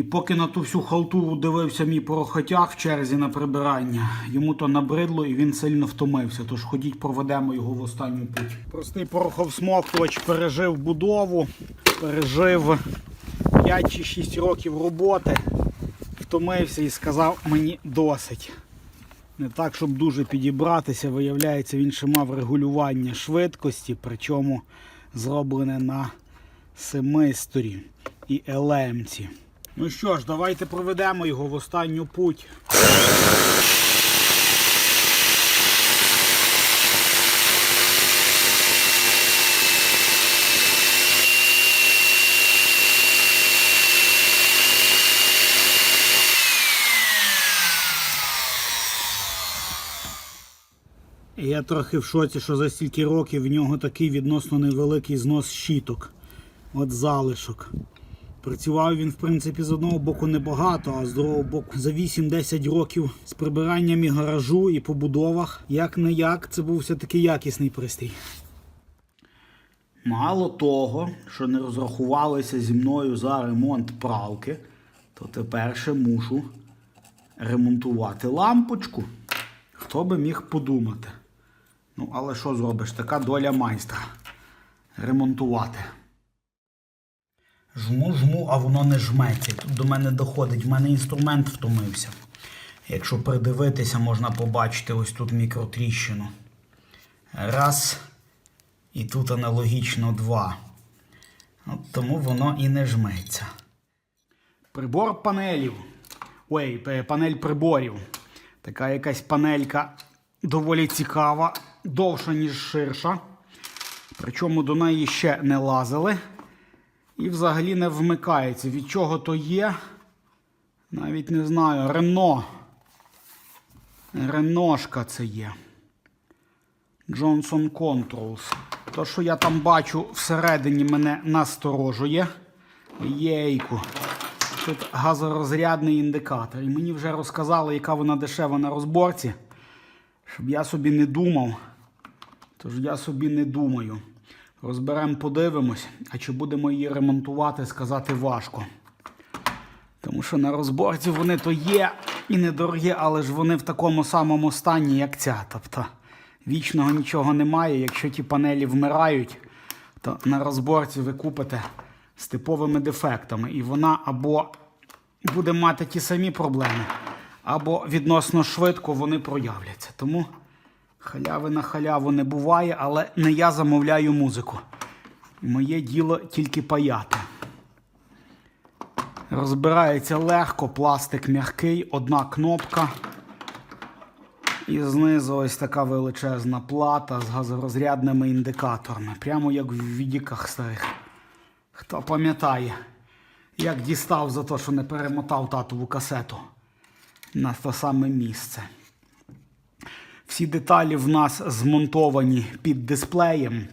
І поки на ту всю халтуру дивився мій порохотяг в черзі на прибирання, йому то набридло і він сильно втомився. Тож ходіть, проведемо його в останню путь. Простий пороховсмоктувач пережив будову, пережив 5 чи 6 років роботи, втомився і сказав мені досить. Не так, щоб дуже підібратися, виявляється, він ще мав регулювання швидкості, причому зроблене на семисторі і елемці. Ну що ж, давайте проведемо його в останню путь. Я трохи в шоці, що за стільки років в нього такий відносно невеликий знос щіток. От залишок. Працював він, в принципі, з одного боку небагато, а з другого боку за 8-10 років з прибиранням і гаражу і побудовах. Як не як, це був все-таки якісний пристрій. Мало того, що не розрахувалися зі мною за ремонт пралки, то тепер ще мушу ремонтувати лампочку. Хто би міг подумати? Ну, але що зробиш? Така доля майстра. Ремонтувати. Жму, жму, а воно не жметься. Тут до мене доходить. В мене інструмент втомився. Якщо придивитися, можна побачити ось тут мікротріщину. Раз. І тут аналогічно два. От тому воно і не жметься. Прибор панелів. Ой, панель приборів. Така якась панелька доволі цікава, довша, ніж ширша. Причому до неї ще не лазили. І взагалі не вмикається. Від чого то є? Навіть не знаю. Рено. Реношка це є. Johnson Controls. То, що я там бачу всередині мене насторожує. Єйку. Тут газорозрядний індикатор. І мені вже розказали, яка вона дешева на розборці. Щоб я собі не думав. Тож я собі не думаю. Розберемо, подивимось, а чи будемо її ремонтувати, сказати важко. Тому що на розборці вони то є і недорогі, але ж вони в такому самому стані, як ця. Тобто вічного нічого немає. Якщо ті панелі вмирають, то на розборці ви купите з типовими дефектами. І вона або буде мати ті самі проблеми, або відносно швидко вони проявляться. Тому халяви на халяву не буває, але не я замовляю музику. Моє діло тільки паяти. Розбирається легко, пластик м'який, одна кнопка. І знизу ось така величезна плата з газорозрядними індикаторами. Прямо як в відіках старих. Хто пам'ятає, як дістав за те, що не перемотав татову касету на те саме місце. Всі деталі в нас змонтовані під дисплеєм.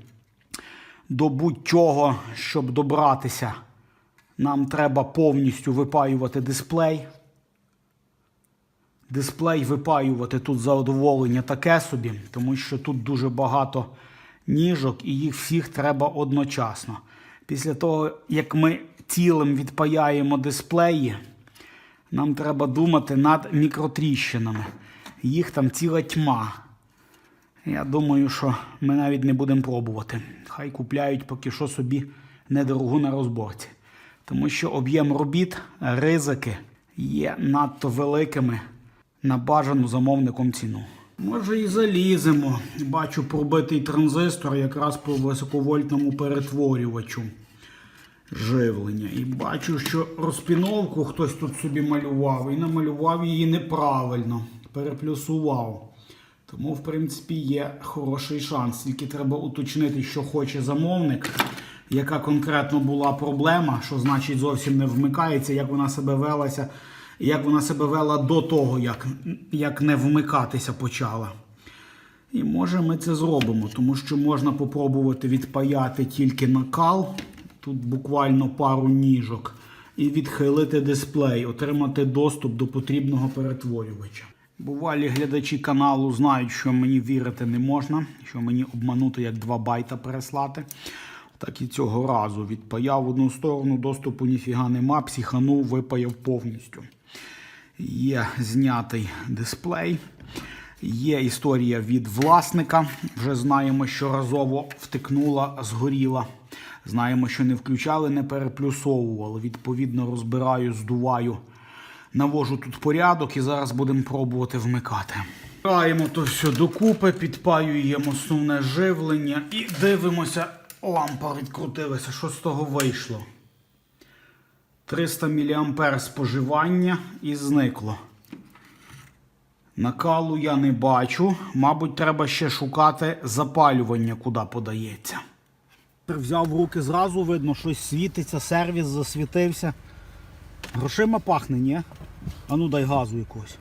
До будь-чого, щоб добратися, нам треба повністю випаювати дисплей. Дисплей випаювати тут задоволення таке собі, тому що тут дуже багато ніжок і їх всіх треба одночасно. Після того, як ми цілим відпаяємо дисплеї, нам треба думати над мікротріщинами. Їх там ціла тьма. Я думаю, що ми навіть не будемо пробувати. Хай купляють поки що собі недорогу на розборці. Тому що об'єм робіт, ризики є надто великими на бажану замовником ціну. Може і заліземо. Бачу пробитий транзистор якраз по високовольтному перетворювачу живлення. І бачу, що розпіновку хтось тут собі малював і намалював її неправильно, переплюсував. Тому, в принципі, є хороший шанс. Тільки треба уточнити, що хоче замовник, яка конкретно була проблема, що значить зовсім не вмикається, як вона себе велася, як вона себе вела до того, як, як не вмикатися почала. І може ми це зробимо, тому що можна попробувати відпаяти тільки накал, тут буквально пару ніжок, і відхилити дисплей, отримати доступ до потрібного перетворювача. Бувалі глядачі каналу знають, що мені вірити не можна, що мені обманути як 2 байта переслати. Так і цього разу відпаяв в одну сторону, доступу ніфіга нема, психанув, випаяв повністю. Є знятий дисплей. Є історія від власника. Вже знаємо, що разово втикнула, згоріла. Знаємо, що не включали, не переплюсовували. Відповідно, розбираю, здуваю, навожу тут порядок і зараз будемо пробувати вмикати. Вмикаємо то все докупи, підпаюємо основне живлення і дивимося, лампа відкрутилася. Що з того вийшло? 300 мА споживання і зникло. Накалу я не бачу. Мабуть, треба ще шукати запалювання, куди подається. Взяв в руки зразу, видно, щось світиться, сервіс засвітився. Грошима пахне, ні? А ну дай газу якогось.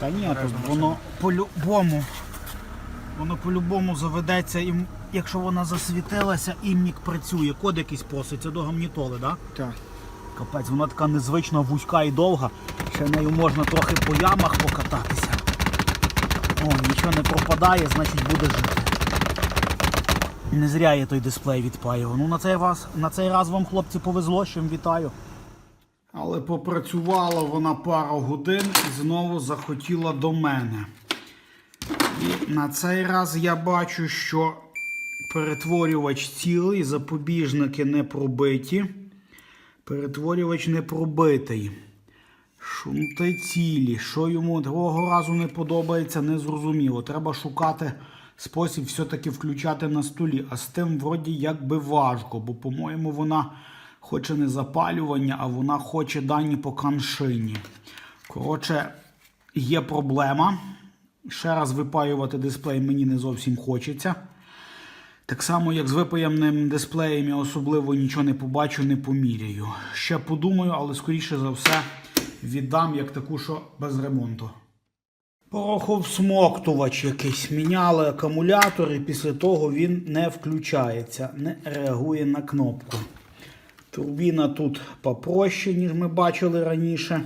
Та ні, тут воно по-любому. Воно по-любому заведеться, і якщо вона засвітилася, імнік працює. Код якийсь проситься до гамнітоли, так? Да? Так. Капець, вона така незвично вузька і довга. Ще нею можна трохи по ямах покататися. О, нічого не пропадає, значить буде жити. Не зря я той дисплей відпаював. Ну на цей раз, на цей раз вам, хлопці, повезло, чим вітаю. Але попрацювала вона пару годин і знову захотіла до мене. І на цей раз я бачу, що перетворювач цілий, запобіжники не пробиті. Перетворювач не пробитий. Шунти цілі. Що йому другого разу не подобається, не зрозуміло. Треба шукати спосіб все-таки включати на столі. А з тим, вроді, як би важко, бо, по-моєму, вона хоче не запалювання, а вона хоче дані по каншині. Коротше, є проблема. Ще раз випаювати дисплей мені не зовсім хочеться. Так само, як з випаємним дисплеєм, я особливо нічого не побачу, не поміряю. Ще подумаю, але скоріше за все віддам як таку, що без ремонту. Пороховсмоктувач якийсь. Міняли акумулятор, і після того він не включається, не реагує на кнопку. Турбіна тут попроще, ніж ми бачили раніше.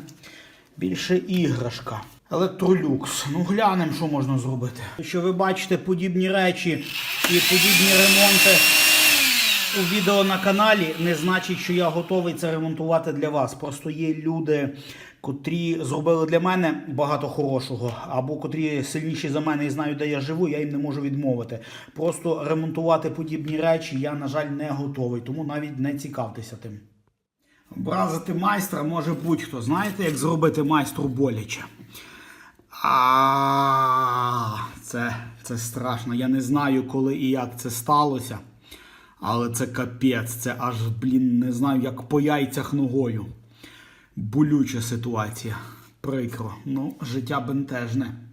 Більше іграшка. Електролюкс. Ну глянемо, що можна зробити. Якщо ви бачите подібні речі і подібні ремонти у відео на каналі, не значить, що я готовий це ремонтувати для вас. Просто є люди, котрі зробили для мене багато хорошого, або котрі сильніші за мене і знають, де я живу, я їм не можу відмовити. Просто ремонтувати подібні речі я, на жаль, не готовий, тому навіть не цікавтеся тим. Образити майстра може будь-хто. Знаєте, як зробити майстру боляче? А це, це страшно. Я не знаю, коли і як це сталося. Але це капець, це аж, блін, не знаю, як по яйцях ногою. Болюча ситуація. Прикро. Ну, життя бентежне.